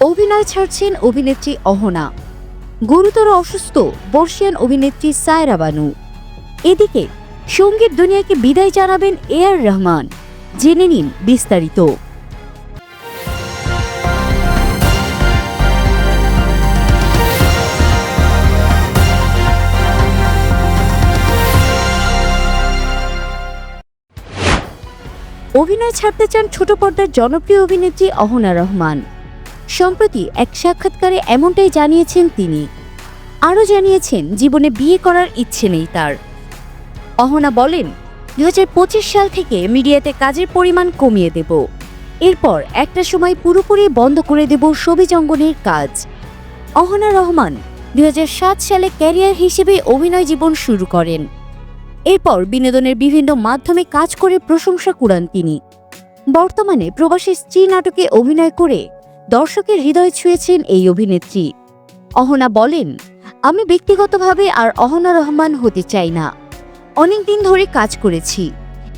অভিনয় ছাড়ছেন অভিনেত্রী অহনা। গুরুতর অসুস্থ বর্ষিয়ান অভিনেত্রী সায়রা বানু। এদিকে সংগীত দুনিয়াকে বিদায় জানাবেন এ আর রহমান। জেনে নিন বিস্তারিত। অভিনয় ছাড়তে চান ছোট পর্দার জনপ্রিয় অভিনেত্রী অহনা রহমান। সম্প্রতি এক সাক্ষাৎকারে এমনটাই জানিয়েছেন তিনি। আরও জানিয়েছেন, জীবনে বিয়ে করার ইচ্ছে নেই তার। অহনা বলেন দু হাজার পঁচিশ সাল থেকে মিডিয়াতে কাজের পরিমাণ কমিয়ে দেব। এরপর একটা সময় পুরোপুরি বন্ধ করে দেব ছবি জঙ্গনের কাজ। অহনা রহমান দুই হাজার সাত সালে ক্যারিয়ার হিসেবে অভিনয় জীবন শুরু করেন। এরপর বিনোদনের বিভিন্ন মাধ্যমে কাজ করে প্রশংসা কুড়ান তিনি। বর্তমানে প্রবাসী স্ত্রী নাটকে অভিনয় করে দর্শকের হৃদয় ছুঁয়েছেন এই অভিনেত্রী। অহনা বলেন, আমি ব্যক্তিগতভাবে আর অহনা রহমান হতে চাই না। অনেক দিন ধরে কাজ করেছি।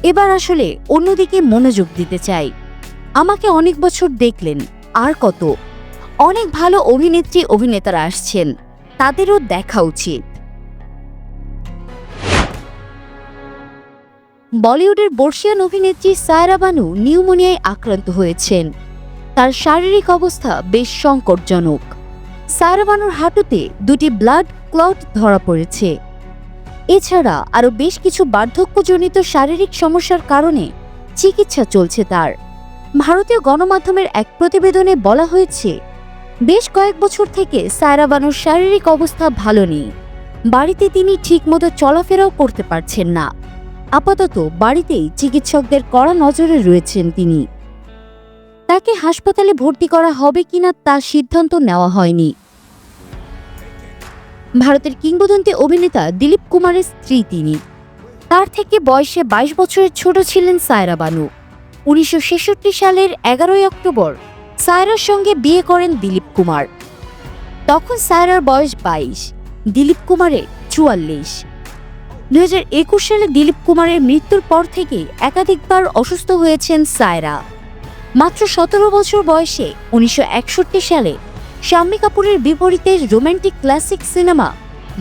এবার আসলে অন্যদিকে মনোযোগ দিতে চাই। আমাকে অনেক বছর দেখলেন, আর কত। অনেক ভালো অভিনেত্রী অভিনেতারা আসছেন, তাদেরও দেখা উচিত। বলিউডের বর্ষিয়ান অভিনেত্রী সায়রা বানু নিউমোনিয়ায় আক্রান্ত হয়েছেন। তার শারীরিক অবস্থা বেশ সংকটজনক। সায়রা বানুর হাঁটুতে দুটি ব্লাড ক্লট ধরা পড়েছে। এছাড়া আরও বেশ কিছু বার্ধক্যজনিত শারীরিক সমস্যার কারণে চিকিৎসা চলছে তার। ভারতীয় গণমাধ্যমের এক প্রতিবেদনে বলা হয়েছে, বেশ কয়েক বছর থেকে সায়রা বানুর শারীরিক অবস্থা ভালো নেই। বাড়িতে তিনি ঠিকমতো চলাফেরাও করতে পারছেন না। আপাতত বাড়িতেই চিকিৎসকদের কড়া নজরে রয়েছেন তিনি। তাকে হাসপাতালে ভর্তি করা হবে কিনা তার সিদ্ধান্ত নেওয়া হয়নি। ভারতের কিংবদন্তি অভিনেতা দিলীপ কুমারের স্ত্রী তিনি। তার থেকে বয়সে বাইশ বছরের ছোট ছিলেন সায়রা বানু। উনিশশো ছেষট্টি সালের এগারোই অক্টোবর সায়রার সঙ্গে বিয়ে করেন দিলীপ কুমার। তখন সায়রার বয়স বাইশ, দিলীপ কুমারের চুয়াল্লিশ। দু সালে দিলীপ কুমারের মৃত্যুর পর থেকে একাধিকবার অসুস্থ হয়েছেন সায়রা। মাত্র সতেরো বছর বয়সে উনিশশো একষট্টি সালে শাম্মী কাপুরের বিপরীতে রোমান্টিক ক্লাসিক সিনেমা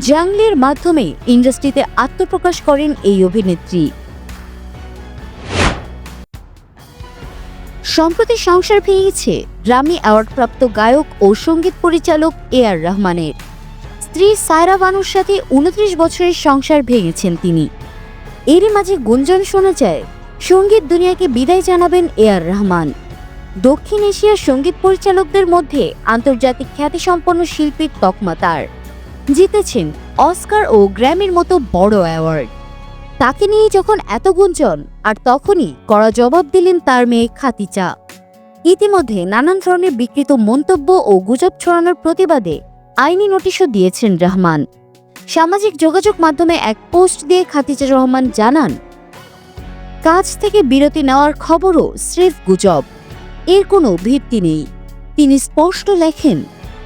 জাংলির মাধ্যমে ইন্ডাস্ট্রিতে আত্মপ্রকাশ করেন এই অভিনেত্রী। সম্প্রতি সংসার ভেঙেছে গ্রামী অ্যাওয়ার্ডপ্রাপ্ত গায়ক ও সংগীত পরিচালক এ আর রহমানের। স্ত্রী সায়রা বানুর সাথে উনত্রিশ বছরের সংসার ভেঙেছেন তিনি। এরই মাঝে গুঞ্জন শোনা যায়, সংগীত দুনিয়াকে বিদায় জানাবেন এ আর রহমান। দক্ষিণ এশিয়ার সংগীত পরিচালকদের মধ্যে আন্তর্জাতিক খ্যাতিসম্পন্ন শিল্পীর তকমা তার। জিতেছেন অস্কার ও গ্র্যামির মতো বড় অ্যাওয়ার্ড। তাকে নিয়ে যখন এত গুঞ্জন, আর তখনই কড়া জবাব দিলেন তার মেয়ে খাতিচা। ইতিমধ্যে নানান ধরনের বিকৃত মন্তব্য ও গুজব ছড়ানোর প্রতিবাদে আইনি নোটিশও দিয়েছেন রহমান। সামাজিক যোগাযোগ মাধ্যমে এক পোস্ট দিয়ে খাতিজা রহমান জানান, কাজ থেকে বিরতি নেওয়ার খবরও স্রেফ গুজব। এর কোনো ভিত্তি নেই। তিনি স্পষ্ট লেখেন,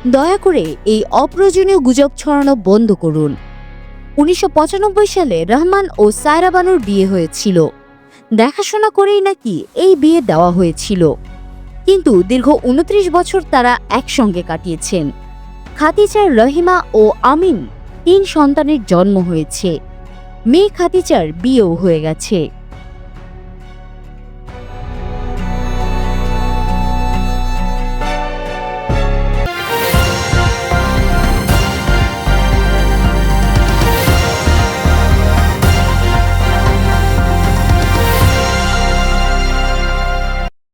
দয়া করে এই অপ্রয়োজনীয় গুজব ছড়ানো বন্ধ করুন। উনিশশো পঁচানব্বই সালে রহমান ও সায়রা বানুর বিয়ে হয়েছিল। দেখাশোনা করেই নাকি এই বিয়ে দেওয়া হয়েছিল। কিন্তু দীর্ঘ উনত্রিশ বছর তারা একসঙ্গে কাটিয়েছেন। খাতিচার রহিমা ও আমিন তিন সন্তানের জন্ম হয়েছে। মেয়ে খাতিচার বিয়েও হয়ে গেছে।